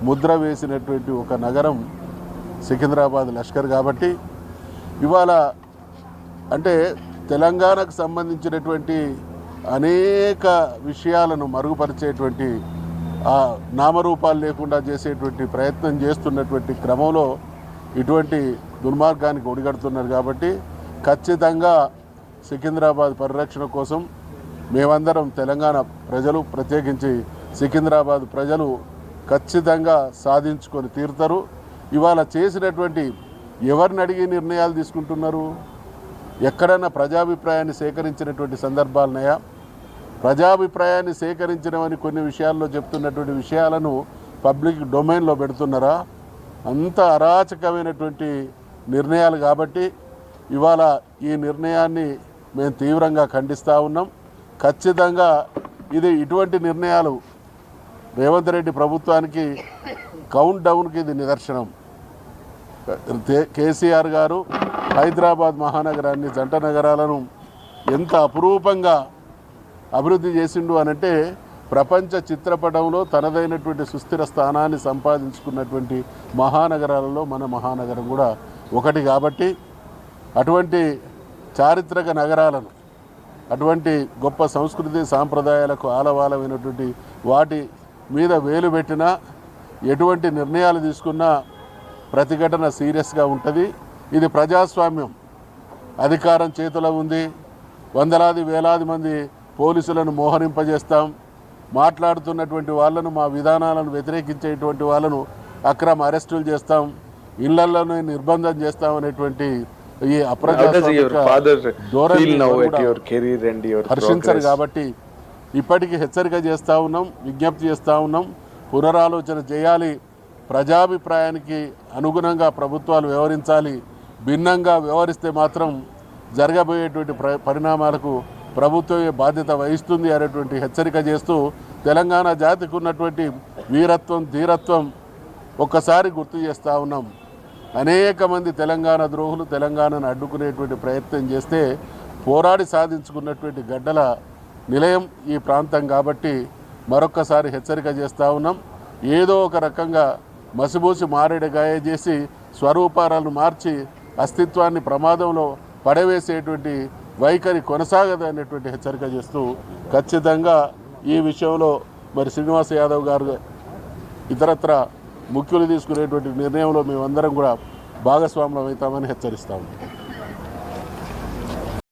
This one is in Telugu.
ముద్ర వేసినటువంటి ఒక నగరం సికింద్రాబాద్ లష్కర్ కాబట్టి ఇవాళ అంటే తెలంగాణకు సంబంధించినటువంటి అనేక విషయాలను మరుగుపరిచేటువంటి ఆ నామరూపాలు లేకుండా చేసేటువంటి ప్రయత్నం చేస్తున్నటువంటి క్రమంలో ఇటువంటి దుర్మార్గానికి ఒడిగడుతున్నారు కాబట్టి ఖచ్చితంగా సికింద్రాబాద్ పరిరక్షణ కోసం మేమందరం తెలంగాణ ప్రజలు ప్రత్యేకించి సికింద్రాబాద్ ప్రజలు ఖచ్చితంగా సాధించుకొని తీరుతారు. ఇవాళ చేసినటువంటి ఎవరిని అడిగి నిర్ణయాలు తీసుకుంటున్నారు? ఎక్కడైనా ప్రజాభిప్రాయాన్ని సేకరించినటువంటి సందర్భాలున్నాయా? ప్రజాభిప్రాయాన్ని సేకరించినవని కొన్ని విషయాల్లో చెప్తున్నటువంటి విషయాలను పబ్లిక్ డొమైన్లో పెడుతున్నారా? అంత అరాచకమైనటువంటి నిర్ణయాలు కాబట్టి ఇవాళ ఈ నిర్ణయాన్ని మేము తీవ్రంగా ఖండిస్తూ ఉన్నాం. ఖచ్చితంగా ఇది ఇటువంటి నిర్ణయాలు రేవంత్ రెడ్డి ప్రభుత్వానికి కౌంట్ డౌన్కి ఇది నిదర్శనం. కేసీఆర్ గారు హైదరాబాద్ మహానగరాన్ని జంట నగరాలను ఎంత అపురూపంగా అభివృద్ధి చేసిండు అనంటే ప్రపంచ చిత్రపటంలో తనదైనటువంటి సుస్థిర స్థానాన్ని సంపాదించుకున్నటువంటి మహానగరాలలో మన మహానగరం కూడా ఒకటి కాబట్టి అటువంటి చారిత్రక నగరాలను అటువంటి గొప్ప సంస్కృతి సాంప్రదాయాలకు ఆలవాలమైనటువంటి వాటి మీద వేలు పెట్టినా ఎటువంటి నిర్ణయాలు తీసుకున్నా ప్రతిఘటన సీరియస్గా ఉంటుంది. ఇది ప్రజాస్వామ్యం. అధికారం చేతిలో ఉంది. వందలాది వేలాది మంది పోలీసులను మోహరింపజేస్తాం. మాట్లాడుతున్నటువంటి వాళ్ళను మా విధానాలను వ్యతిరేకించేటువంటి వాళ్ళను అక్రమ అరెస్టులు చేస్తాం. ఇళ్ళలోనే నిర్బంధం చేస్తాం అనేటువంటి ఈ అప్రజాస్వామిక ధోరణి హర్షించరు? కాబట్టి ఇప్పటికీ హెచ్చరిక చేస్తూ ఉన్నాం విజ్ఞప్తి చేస్తూ ఉన్నాం. పునరాలోచన చేయాలి. ప్రజాభిప్రాయానికి అనుగుణంగా ప్రభుత్వాలు వ్యవహరించాలి. భిన్నంగా వ్యవహరిస్తే మాత్రం జరగబోయేటువంటి ప్ర పరిణామాలకు ప్రభుత్వమే బాధ్యత వహిస్తుంది అనేటువంటి హెచ్చరిక చేస్తూ తెలంగాణ జాతికి ఉన్నటువంటి వీరత్వం ధీరత్వం ఒక్కసారి గుర్తు చేస్తూ ఉన్నాం. అనేక మంది తెలంగాణ ద్రోహులు తెలంగాణను అడ్డుకునేటువంటి ప్రయత్నం చేస్తే పోరాడి సాధించుకున్నటువంటి గడ్డల నిలయం ఈ ప్రాంతం కాబట్టి మరొక్కసారి హెచ్చరిక చేస్తూ ఉన్నాం. ఏదో ఒక రకంగా మసిబూసి మారేడు చేసి స్వరూపాలను మార్చి అస్తిత్వాన్ని ప్రమాదంలో పడవేసేటువంటి వైఖరి కొనసాగదు అనేటువంటి హెచ్చరిక చేస్తూ ఖచ్చితంగా ఈ విషయంలో మరి శ్రీనివాస్ యాదవ్ గారు ఇతరత్ర ముఖ్యులు తీసుకునేటువంటి నిర్ణయంలో మేమందరం కూడా భాగస్వాములం అవుతామని హెచ్చరిస్తాము